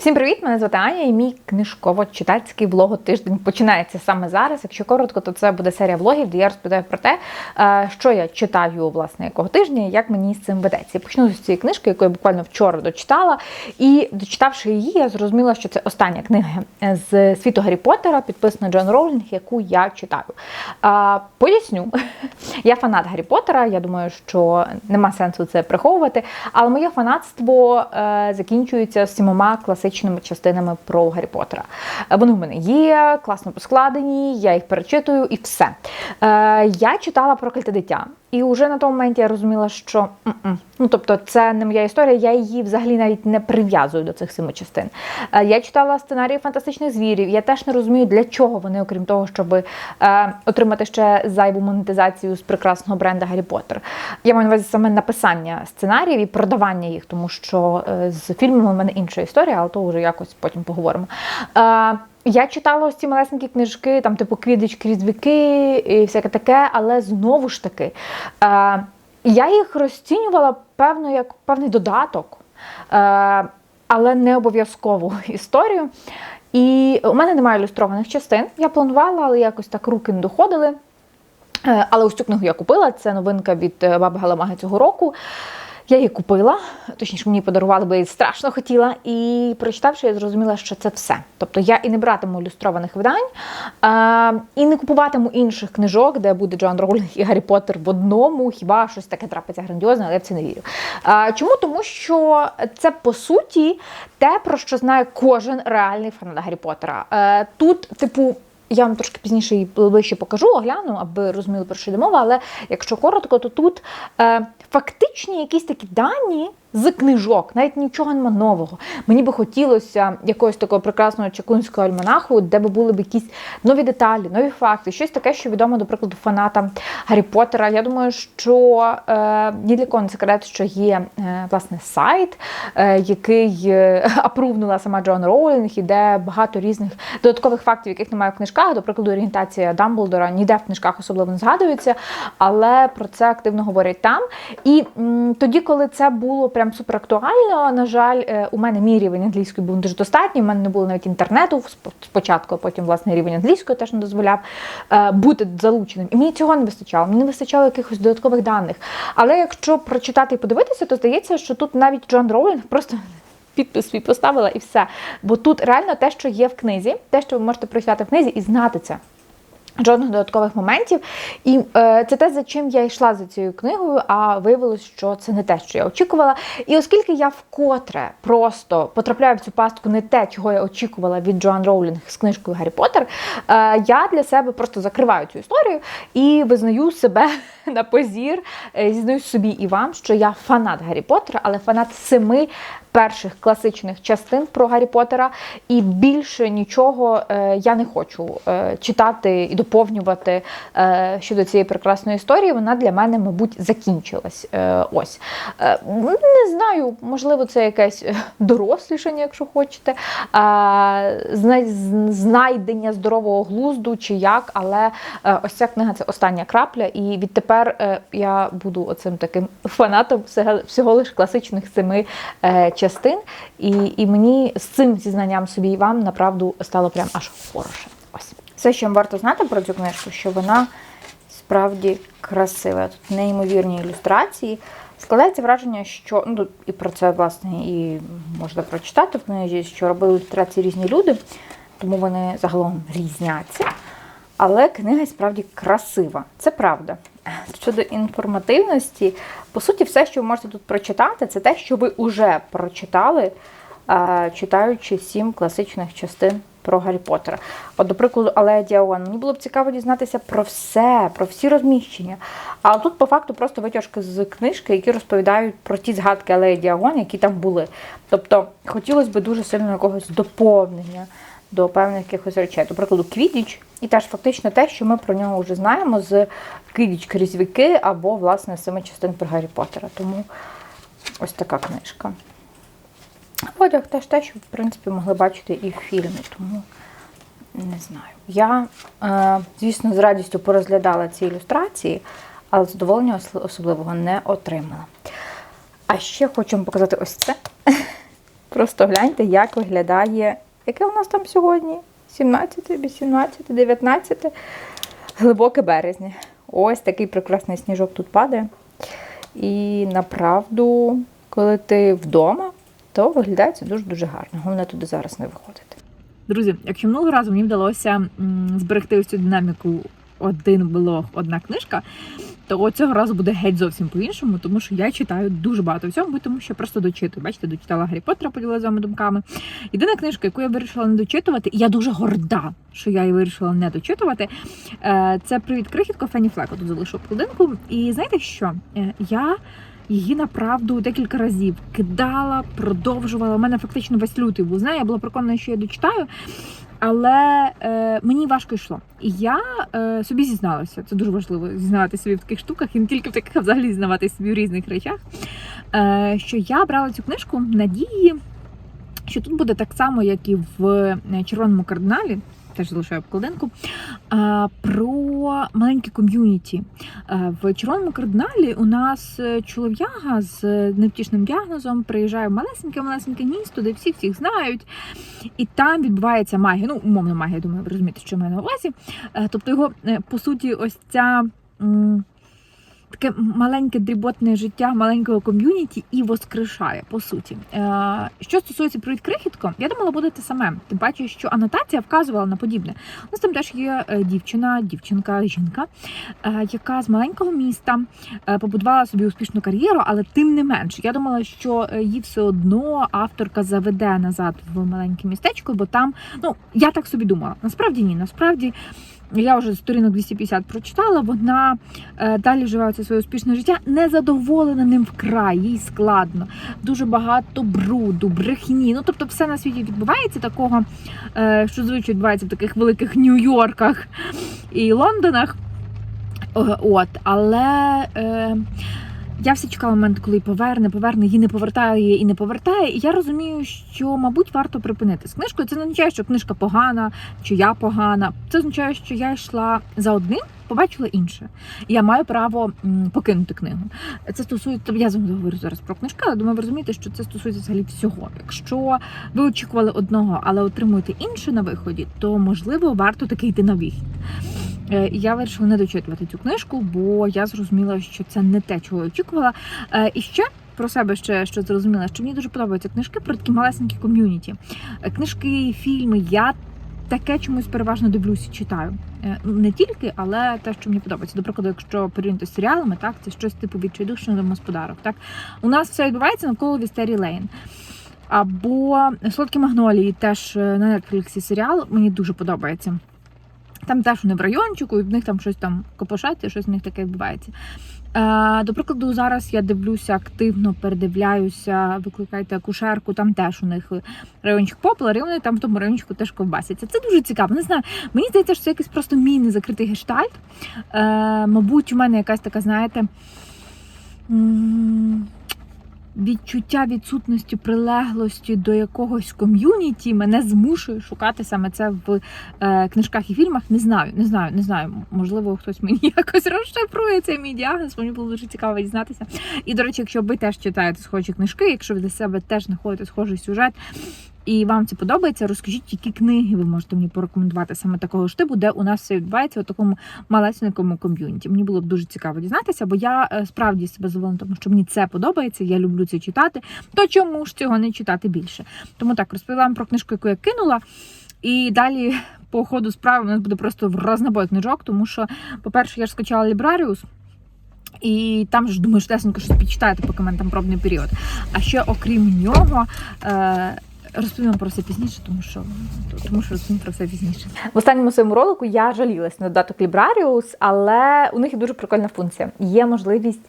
Всім привіт! Мене звати Аня і мій книжково-читацький влоготиждень починається саме зараз. Якщо коротко, то це буде серія влогів, де я розповідаю про те, е, що я читаю власне якого тижня, і як мені з цим ведеться. Я Почну з цієї книжки, яку я буквально вчора дочитала. І дочитавши її, я зрозуміла, що це остання книга з світу Гаррі Поттера, підписана Джон Роулінг, яку я читаю. Е, Поясню, я фанат Гаррі Поттера. Я думаю, що нема сенсу це приховувати. Але моє фанатство е, закінчується сімома класичними частинами про Гаррі Поттера. Е, Вони в мене є, класно поскладені, я їх перечитую і все. Е, я читала про дитя. І вже на тому моменті я розуміла, що м-м. ну тобто це не моя історія, я її взагалі навіть не прив'язую до цих семи частин. Е, Я читала сценарії фантастичних звірів. Я теж не розумію, для чого вони, окрім того, щоб е, отримати ще зайву монетизацію з прекрасного бренда Гаррі Поттер. Я маю на увазі саме написання сценаріїв і продавання їх, тому що е, з фільмами в мене інша історія, але то вже якось потім поговоримо. Я читала ось ці малесенькі книжки, там, типу Квідич крізь віки і всяке таке, але знову ж таки, е, я їх розцінювала певно як певний додаток, е, але не обов'язкову історію. І у мене немає ілюстрованих частин. Я планувала, але якось так руки не доходили. Е, Але ось цю книгу я купила. Це новинка від е, баби Галамаги цього року. Я її купила, точніше, мені подарували, бо я її страшно хотіла. І прочитавши, я зрозуміла, що це все. Тобто я і не братиму ілюстрованих видань, е, і не купуватиму інших книжок, де буде Джоан Роулінг і Гаррі Поттер в одному, хіба щось таке трапиться грандіозне, але я в це не вірю. Е, чому? Тому що це по суті те, про що знає кожен реальний фанат Гаррі Поттера. Е, тут, типу. Я вам трошки пізніше її ближче покажу, огляну, аби розуміли, про що йде мова. Але якщо коротко, то тут е, фактичні якісь такі дані з книжок, навіть нічого нема нового. Мені би хотілося якогось такого прекрасного чаклунського альманаху, де би були б якісь нові деталі, нові факти, щось таке, що відомо, до прикладу, фанатам Гаррі Поттера. Я думаю, що е, ні для кого не секрет, що є е, власне сайт, е, який е, апрувнула сама Джон Роулінг, і де багато різних додаткових фактів, яких немає в книжках. До прикладу, орієнтація Дамблдора ніде в книжках особливо не згадується, але про це активно говорять там. І м, тоді, коли це було прям супер актуально, на жаль, е, у мене мій рівень англійської був дуже достатній. У мене не було навіть інтернету спочатку, а потім власне рівень англійської теж не дозволяв е, бути залученим. І мені цього не вистачало. Мені не вистачало якихось додаткових даних. Але якщо прочитати і подивитися, то здається, що тут навіть Джон Роулінг просто. Підпис свій поставила і все. Бо тут реально те, що є в книзі, те, що ви можете прочитати в книзі, і знати це. Жодних додаткових моментів. І е, це те, за чим я йшла за цією книгою, а виявилось, що це не те, що я очікувала. І оскільки я вкотре просто потрапляю в цю пастку не те, чого я очікувала від Джоан Роулінг з книжкою Гаррі Поттер, е, я для себе просто закриваю цю історію і визнаю себе на позір, е, зізнаюсь собі і вам, що я фанат Гаррі Поттера, але фанат семи перших класичних частин про Гаррі Поттера, і більше нічого е, я не хочу е, читати і доповнювати е, щодо цієї прекрасної історії. Вона для мене, мабуть, закінчилась. Ось не знаю, можливо, це якесь дорослішання, якщо хочете, знайдення здорового глузду чи як, але ось ця книга це остання крапля, і відтепер я буду оцим таким фанатом всього, лиш класичних семи частин. І, і мені з цим зізнанням собі і вам направду стало прям аж хороше. Ось. Все, що вам варто знати про цю книжку, що вона справді красива. Тут неймовірні ілюстрації. Складається враження, що ну і про це власне і можна прочитати в книжі, що робили ілюстрації різні люди, тому вони загалом різняться. Але книга справді красива, це правда. Щодо інформативності, по суті, все, що ви можете тут прочитати, це те, що ви вже прочитали, е, читаючи сім класичних частин про Гаррі Поттера. От, до прикладу, Алея Діаон. Мені було б цікаво дізнатися про все, про всі розміщення. А тут, по факту, просто витяжки з книжки, які розповідають про ті згадки Алеї Діагон, які там були. Тобто, хотілося б дуже сильно якогось доповнення до певних якихось речей. До прикладу, Квідіч, і теж фактично те, що ми про нього вже знаємо з Квідіч крізь віки або, власне, семи частин про Гаррі Поттера. Тому ось така книжка. Одяг теж те, що, в принципі, могли бачити і в фільмі, тому не знаю. Я, е, звісно, з радістю порозглядала ці ілюстрації, але задоволення особливого не отримала. А ще хочу вам показати ось це. Просто гляньте, як виглядає. Яке у нас там сьогодні? 17, 18, 19. Глибоке березня. Ось такий прекрасний сніжок тут падає. І направду, коли ти вдома, то виглядає це дуже-дуже гарно. Головне туди зараз не виходити. Друзі, якщо минулого разу мені вдалося зберегти ось цю динаміку один блог, одна книжка, то цього разу буде геть зовсім по-іншому, тому що я читаю дуже багато всього, тому що просто дочитую. Бачите, дочитала Гаррі Поттера, поділилася з вами думками. Єдина книжка, яку я вирішила не дочитувати, і я дуже горда, що я її вирішила не дочитувати. е, Це привіт крихітко Фені Флеко тут залишу обкладинку. І знаєте що? Е, Я її направду декілька разів кидала, продовжувала. У мене фактично весь лютий був. Знає, я була переконана, що я дочитаю. Але е, мені важко йшло. І я е, собі зізналася. Це дуже важливо зізнавати собі в таких штуках, і не тільки в таких, а взагалі зізнавати собі в різних речах. Е, що я брала цю книжку надії, що тут буде так само, як і в е, червоному кардиналі. Теж залишаю обкладинку. Е, Про маленьке ком'юніті. Е, В червоному кардиналі у нас е, чолов'яга з невтішним діагнозом приїжджає в малесеньке малесеньке місто, де всі всіх знають, і там відбувається магія. Ну, умовно магія, думаю, ви розумієте, що в маю на увазі. Е, Тобто його, е, по суті, ось ця. Таке маленьке дріботне життя маленького ком'юніті і воскрешає, по суті. Е, Що стосується привід крихітко, я думала, буде те саме. Тим паче, що анотація вказувала на подібне. У нас там теж є е, дівчина, дівчинка, жінка, е, яка з маленького міста побудувала собі успішну кар'єру, але тим не менш, я думала, що її все одно авторка заведе назад в маленьке містечко, бо там, ну я так собі думала. Насправді ні, насправді. Я вже сторінок 250 прочитала. Вона е, далі живе це своє успішне життя, не задоволена ним вкрай, їй складно. Дуже багато бруду, брехні. Ну тобто, все на світі відбувається такого, е, що звичайно відбувається в таких великих Нью-Йорках і Лондонах. Е, От, але. Е, я все чекала момент, коли поверне, поверне, її не повертає і не повертає. І я розумію, що, мабуть, варто припинити з книжкою. Це не означає, що книжка погана, чи я погана. Це означає, що я йшла за одним, побачила інше. І я маю право покинути книгу. Це стосується, я говорю зараз про книжки, але думаю, ви розумієте, що це стосується взагалі всього. Якщо ви очікували одного, але отримуєте інше на виході, то можливо варто таки йти на вихід. Е, Я вирішила не дочитувати цю книжку, бо я зрозуміла, що це не те, чого я очікувала. Е, І ще про себе ще що зрозуміла, що мені дуже подобаються книжки про такі малесенькі ком'юніті. Е, Книжки, фільми. Я таке чомусь переважно дивлюся, і читаю. Ну, Не тільки, але те, що мені подобається. До прикладу, якщо порівняти з серіалами, так це щось типу відчайдушних домосподарок. Так у нас все відбувається навколо Вістері Лейн. Або Солодкі магнолії, теж на Netflix серіал, мені дуже подобається. Там теж вони в райончику, і в них там щось там копошаться, щось в них таке відбувається. Е, до прикладу, зараз я дивлюся активно, передивляюся, викликайте акушерку, там теж у них райончик Поплар, і вони там в тому райончику теж ковбасяться. Це дуже цікаво. Не знаю. Мені здається, що це якийсь просто міни закритий гештальт. Е, мабуть, у мене якась така, знаєте. Відчуття відсутності прилеглості до якогось ком'юніті мене змушує шукати саме це в е, книжках і фільмах. Не знаю, не знаю, не знаю. Можливо, хтось мені якось розшифрує цей мій діагноз. Мені було дуже цікаво дізнатися. І, до речі, якщо ви теж читаєте схожі книжки, якщо ви для себе теж знаходите схожий сюжет. І вам це подобається, розкажіть, які книги ви можете мені порекомендувати саме такого ж типу, де у нас все відбувається у такому малесенькому ком'юніті. Мені було б дуже цікаво дізнатися, бо я е, справді себе задоволена, тому що мені це подобається, я люблю це читати. То чому ж цього не читати більше? Тому так розповіла вам про книжку, яку я кинула. І далі по ходу справи у нас буде просто в рознобой книжок, тому що, по-перше, я ж скачала Лібраріус. І там ж думаю, штесенько щось підчитаєте, поки в мене там пробний період. А ще окрім нього. Розповім про це пізніше, тому що тому що розповім про це пізніше. В останньому своєму ролику я жалілась на додаток Librarius, але у них є дуже прикольна функція. Є можливість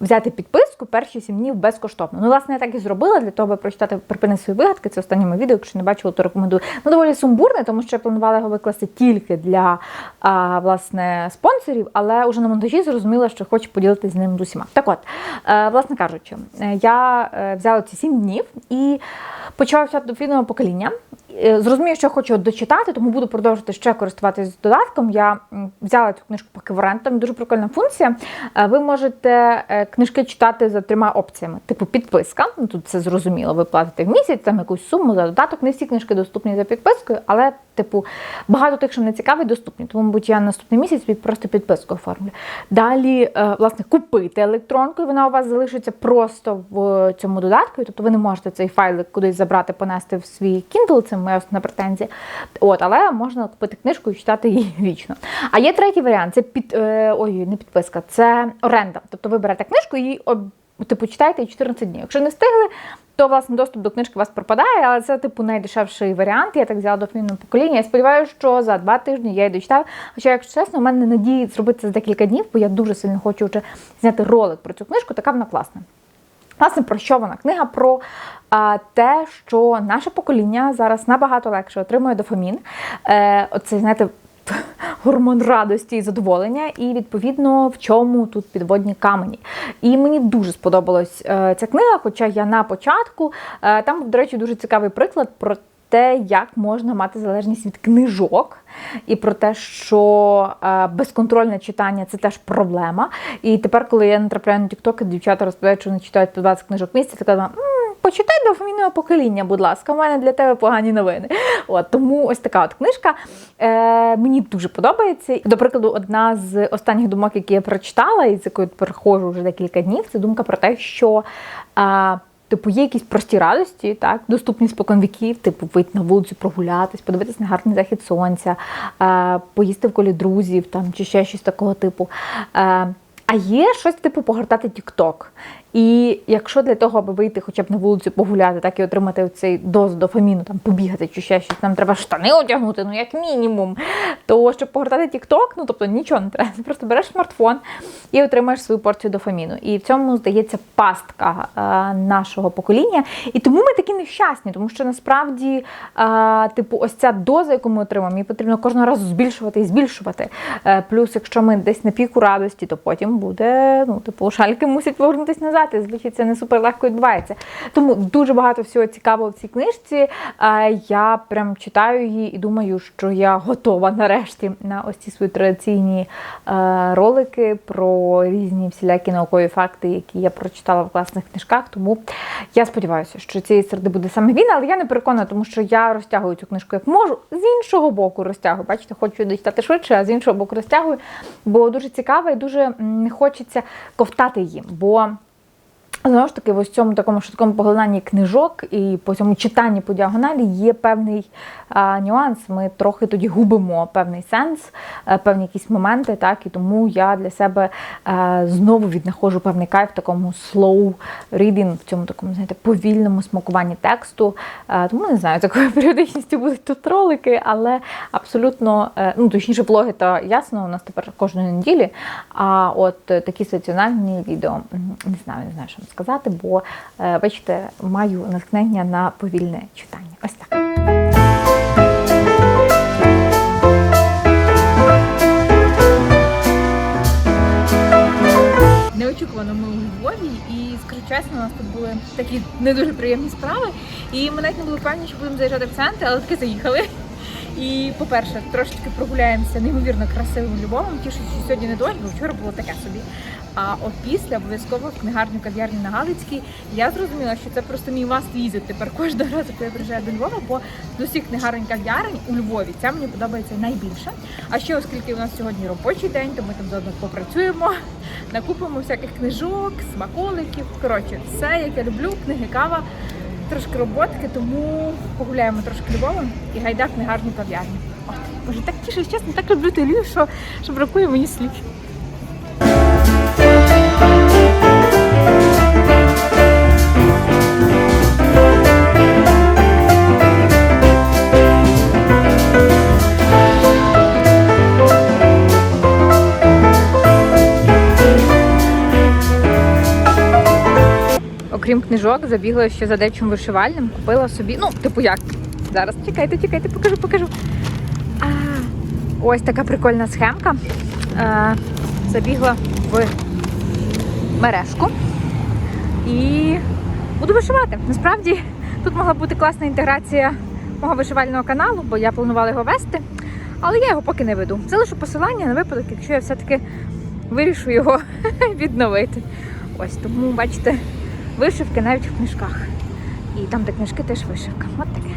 взяти підписку перші сім днів безкоштовно. Ну, власне, я так і зробила для того, аби прочитати припини свої вигадки. Це останньому відео. Якщо не бачили, то рекомендую. Ну, доволі сумбурне, тому що я планувала його викласти тільки для а, власне спонсорів, але вже на монтажі зрозуміла, що хочу поділитися з ним з усіма. Так от, е, власне кажучи, е, я е, взяла ці сім днів і почала вчати до фільного покоління. Е, зрозумію, що хочу дочитати, тому буду продовжувати ще користуватися додатком. Я взяла цю книжку поки в оренду, там дуже прикольна функція. Е, Ви можете е, книжки читати за трьома опціями: типу підписка. Ну тут це зрозуміло. Ви платите в місяць там якусь суму за додаток. Не всі книжки доступні за підпискою, але типу багато тих, що не цікаві, доступні. Тому, мабуть, я наступний місяць під просто підписку оформлю. Далі, е, власне, купити електронку, і вона у вас залишиться просто в цьому додатку. Тобто ви не можете цей файлик кудись забрати, понести в свій Kindle, це моя основна претензія. От, але можна купити книжку і читати її вічно. А є третій варіант: це під е, ой, не підписка, це оренда. Тобто ви берете книжку і об, типу читаєте її 14 днів. Якщо не встигли, то власне доступ до книжки у вас пропадає, але це типу найдешевший варіант. Я так взяла до фінного покоління. Я сподіваюся, що за два тижні я її дочитаю. Хоча, якщо чесно, у мене надії зробити це за декілька днів, бо я дуже сильно хочу вже зняти ролик про цю книжку. Така вона класна. Власне, про що вона? Книга про а, те, що наше покоління зараз набагато легше отримує дофамін. Е, оцей, знаєте, гормон радості і задоволення, і відповідно в чому тут підводні камені. І мені дуже сподобалась е, ця книга, хоча я на початку е, там, до речі, дуже цікавий приклад про. Те, як можна мати залежність від книжок, і про те, що е, безконтрольне читання це теж проблема. І тепер, коли я натрапляю на TikTok, дівчата розповідають, що вони читають по 20 книжок в місяць, я така, «М, почитай дофамінове покоління, будь ласка, у мене для тебе погані новини. От тому ось така от книжка е, мені дуже подобається. До прикладу, одна з останніх думок, які я прочитала, і з якою переходжу вже декілька днів, це думка про те, що. Е, Типу, є якісь прості радості, так, доступні спокон віків, типу вийти на вулицю, прогулятись, подивитись на гарний захід сонця, е, поїсти в колі друзів там, чи ще щось такого типу. Е, а є щось типу погортати TikTok. І якщо для того, аби вийти хоча б на вулицю погуляти, так і отримати цей доз дофаміну, там побігати чи ще щось, нам треба штани одягнути, ну як мінімум. То щоб погортати TikTok, ну тобто нічого не треба. Просто береш смартфон і отримаєш свою порцію дофаміну. І в цьому здається пастка е, нашого покоління. І тому ми такі нещасні, тому що насправді, е, типу, ось ця доза, яку ми отримаємо, її потрібно кожного разу збільшувати і збільшувати. Е, плюс, якщо ми десь на піку радості, то потім буде, ну, типу, шальки мусять повернутися назад. І звичайно, це не супер легко відбувається. Тому дуже багато всього цікавого в цій книжці. Я прям читаю її і думаю, що я готова нарешті на ось ці свої традиційні е, ролики про різні всілякі наукові факти, які я прочитала в класних книжках. Тому я сподіваюся, що цієї середи буде саме він, але я не переконана, тому що я розтягую цю книжку як можу. З іншого боку розтягую. Бачите, хочу дочитати швидше, а з іншого боку розтягую, бо дуже цікаво і дуже не хочеться ковтати її. Бо Знову ж таки, в ось цьому такому швидкому поглинанні книжок і по цьому читанні по діагоналі є певний а, нюанс. Ми трохи тоді губимо певний сенс, а, певні якісь моменти, так і тому я для себе а, знову віднаходжу певний кайф в такому slow reading, в цьому такому, знаєте, повільному смакуванні тексту. А, тому не знаю, з якою періодичністю будуть тут ролики, але абсолютно, е, ну точніше, влоги, то ясно, у нас тепер кожної неділі. А от е, такі стаціонарні відео не знаю, не знаю, що сказати, бо е, бачите, маю натхнення на повільне читання. Ось так. Неочікувано ми у Львові, і скажу чесно, у нас тут були такі не дуже приємні справи. І ми навіть не були впевнені, що будемо заїжджати в центр, але таки заїхали. І, по-перше, трошечки прогуляємося неймовірно красивим Львовом. Що сьогодні не дощ, бо вчора було таке собі. А опісля обов'язково в книгарню кав'ярні на Галицькій я зрозуміла, що це просто мій must visit тепер кожного разу, коли я приїжджаю до Львова, бо з усіх книгарень кав'ярень у Львові ця мені подобається найбільше. А ще оскільки у нас сьогодні робочий день, то ми там заодно попрацюємо, накупимо всяких книжок, смаколиків. Коротше, все, як я люблю, книги, кава. Трошки роботки, тому погуляємо трошки Львовом і гайда книгарню кав'ярні. От, боже, так тішусь, чесно, так люблю Львів, що, що бракує мені слів. Окрім книжок, забігла ще за дечим вишивальним, купила собі. Ну, типу як? Зараз чекайте, чекайте, покажу, покажу. А, ось така прикольна схемка. А, забігла в мережку і буду вишивати. Насправді тут могла бути класна інтеграція мого вишивального каналу, бо я планувала його вести, але я його поки не веду. Залишу посилання на випадок, якщо я все-таки вирішу його відновити. Ось тому, бачите, вишивки навіть в книжках. І там, де книжки, теж вишивка. От таке.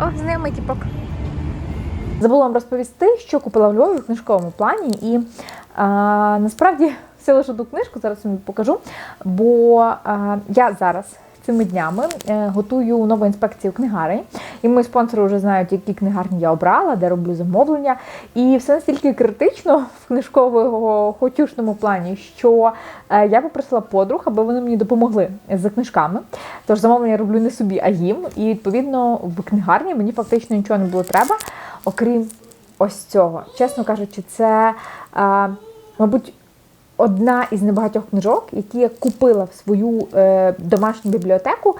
О, знайомий тіпок. Забула вам розповісти, що купила в Львові в книжковому плані. І а, насправді все лише ту книжку, зараз вам покажу. Бо а, я зараз цими днями е, готую нову інспекцію книгарень. І мої спонсори вже знають, які книгарні я обрала, де роблю замовлення. І все настільки критично в книжковому хотюшному плані, що е, я попросила подруг, аби вони мені допомогли з книжками. Тож замовлення роблю не собі, а їм. І відповідно в книгарні мені фактично нічого не було треба, окрім ось цього. Чесно кажучи, це, е, мабуть, одна із небагатьох книжок, які я купила в свою е, домашню бібліотеку,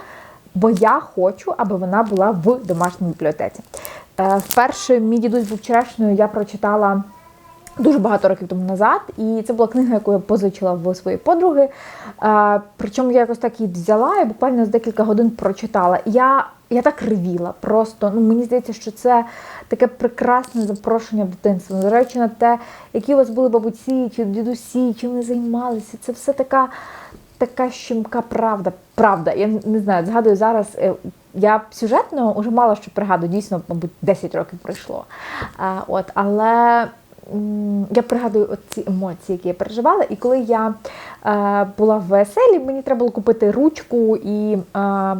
бо я хочу, аби вона була в домашній бібліотеці. Е, вперше мій дідусь був вчорашньою, я прочитала. Дуже багато років тому назад, і це була книга, яку я позичила в своєї подруги. Причому я якось так її взяла і буквально за декілька годин прочитала. Я я так ревіла. Просто ну мені здається, що це таке прекрасне запрошення в дитинство. Незважаючи на те, які у вас були бабусі чи дідусі, чим вони займалися. Це все така така щемка правда. Правда. Я не знаю, згадую зараз. е, Я сюжетно вже мало що пригадую, дійсно, мабуть, 10 років пройшло. А, от, але я пригадую ці емоції, які я переживала. І коли я е, була в веселі, мені треба було купити ручку і. Е,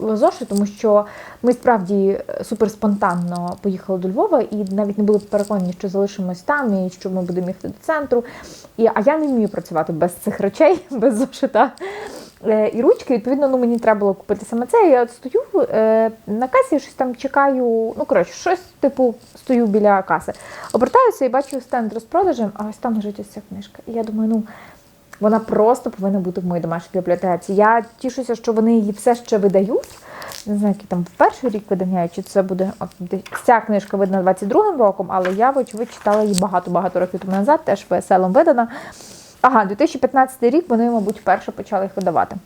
Зошит, тому що ми справді супер спонтанно поїхали до Львова і навіть не були переконані, що залишимось там і що ми будемо їхати до центру. І, А я не вмію працювати без цих речей, без зошита е, і ручки. Відповідно, ну мені треба було купити саме це. Я стою е, на касі, щось там чекаю. Ну коротше, щось типу стою біля каси. Обертаюся і бачу стенд розпродажем, а ось там лежить ось ця книжка. І я думаю, ну. Вона просто повинна бути в моїй домашній бібліотеці. Я тішуся, що вони її все ще видають. Не знаю, який там в перший рік видання, чи це буде от, ця книжка видана 22-м роком, але я, вочевидь, читала її багато-багато років тому назад, теж ВСЛом видана. Ага, 2015 рік вони, мабуть, вперше почали їх видавати.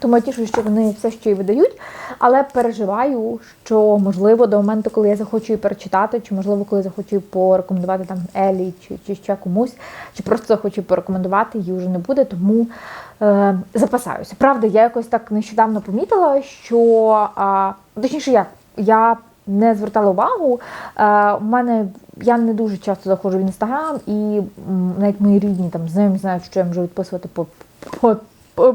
Тому я тішу, що вони все ще й видають, але переживаю, що можливо до моменту, коли я захочу її перечитати, чи можливо, коли захочу порекомендувати там Елі чи чи ще комусь, чи просто захочу порекомендувати, її вже не буде, тому е, запасаюся. Правда, я якось так нещодавно помітила, що а, точніше, як я не звертала увагу. Е, у мене я не дуже часто заходжу в інстаграм, і навіть мої рідні там знайомі знають, що я можу відписувати по. по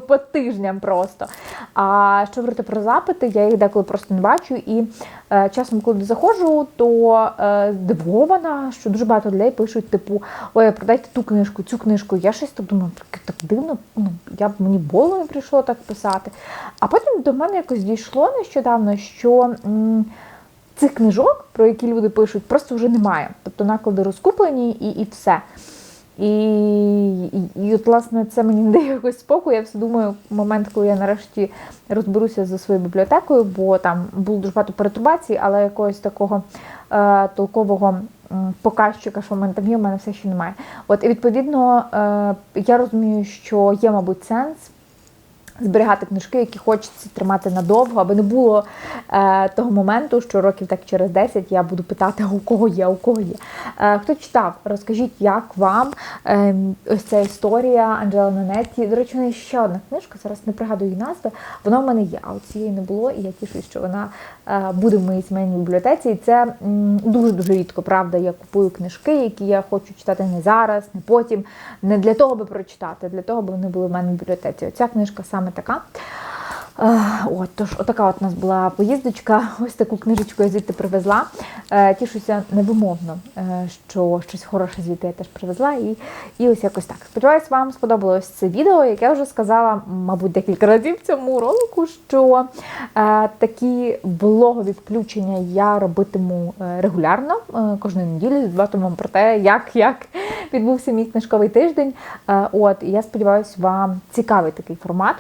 по, тижням просто. А що говорити про запити, я їх деколи просто не бачу. І е, часом, коли заходжу, то е, здивована, що дуже багато людей пишуть, типу, ой, продайте ту книжку, цю книжку. Я щось так думаю, так, дивно, ну, я б мені не прийшло так писати. А потім до мене якось дійшло нещодавно, що. М Цих книжок, про які люди пишуть, просто вже немає. Тобто наклади розкуплені і і все. І, і, і от, власне, це мені не дає якось спокою. Я все думаю, момент, коли я нарешті розберуся за своєю бібліотекою, бо там було дуже багато перетурбацій, але якогось такого е, толкового показчика, що в мене там є, в мене все ще немає. От, І відповідно е, я розумію, що є, мабуть, сенс зберігати книжки, які хочеться тримати надовго, аби не було е, того моменту, що років так через 10 я буду питати, у кого є, у кого є. Е, хто читав, розкажіть, як вам е, ось ця історія Анджела Нанетті. До речі, у неї ще одна книжка, зараз не пригадую її назви. Вона в мене є, а от цієї не було, і я тішусь, що вона е, буде в моїй сімейній бібліотеці. І це дуже-дуже рідко, правда, я купую книжки, які я хочу читати не зараз, не потім, не для того, аби прочитати, для того, аби вони були в мене в бібліотеці. Оця книжка саме така. От, тож, отака от у нас була поїздочка. Ось таку книжечку я звідти привезла. Е, тішуся невимовно, е, що щось хороше звідти я теж привезла. І і ось якось так. Сподіваюсь, вам сподобалось це відео, яке я вже сказала, мабуть, декілька разів в цьому ролику, що е, такі блогові включення я робитиму е, регулярно, е, кожної неділі, зватиму про те, як, як відбувся мій книжковий тиждень. Е, от, І я сподіваюся, вам цікавий такий формат.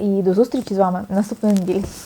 І до зустрічі з вами наступної неділі.